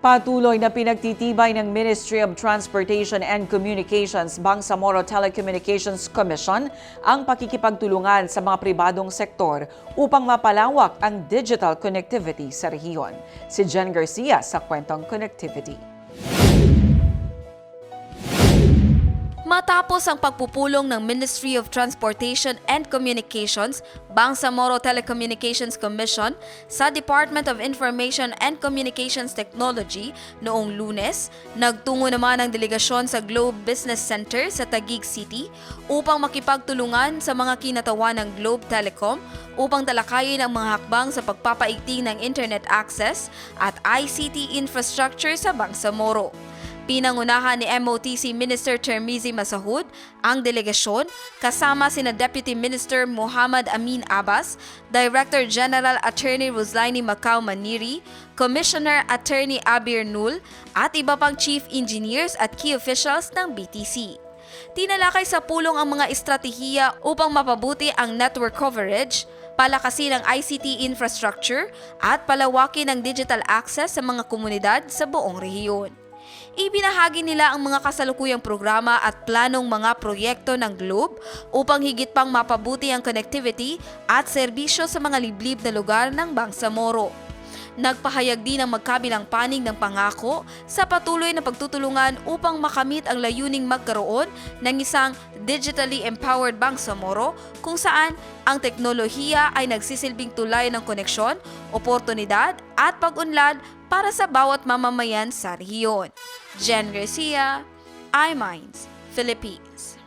Patuloy na pinagtitibay ng Ministry of Transportation and Communications Bangsamoro Telecommunications Commission ang pakikipagtulungan sa mga pribadong sektor upang mapalawak ang digital connectivity sa rehiyon. Si Jen Garcia sa Kwentong Connectivity. Matapos ang pagpupulong ng Ministry of Transportation and Communications, Bangsamoro Telecommunications Commission sa Department of Information and Communications Technology noong lunes, nagtungo naman ang delegasyon sa Globe Business Center sa Taguig City upang makipagtulungan sa mga kinatawan ng Globe Telecom upang talakayin ang mga hakbang sa pagpapaigting ng internet access at ICT infrastructure sa Bangsamoro. Pinangunahan ni MOTC Minister Termizi Masahud ang delegasyon kasama sina Deputy Minister Muhammad Amin Abbas, Director General Attorney Roslaini Macau Maniri, Commissioner Attorney Abir Nul at iba pang chief engineers at key officials ng BTC. Tinalakay sa pulong ang mga estratehiya upang mapabuti ang network coverage, palakasin ang ICT infrastructure at palawakin ang digital access sa mga komunidad sa buong rehiyon. Ibinahagi nila ang mga kasalukuyang programa at planong mga proyekto ng Globe upang higit pang mapabuti ang connectivity at serbisyo sa mga liblib na lugar ng Bangsamoro. Nagpahayag din ang magkabilang panig ng pangako sa patuloy na pagtutulungan upang makamit ang layuning magkaroon ng isang digitally empowered Bangsamoro kung saan ang teknolohiya ay nagsisilbing tulay ng koneksyon, oportunidad at pag-unlad para sa bawat mamamayan sa rehiyon. Jen Garcia, iMinds, Philippines.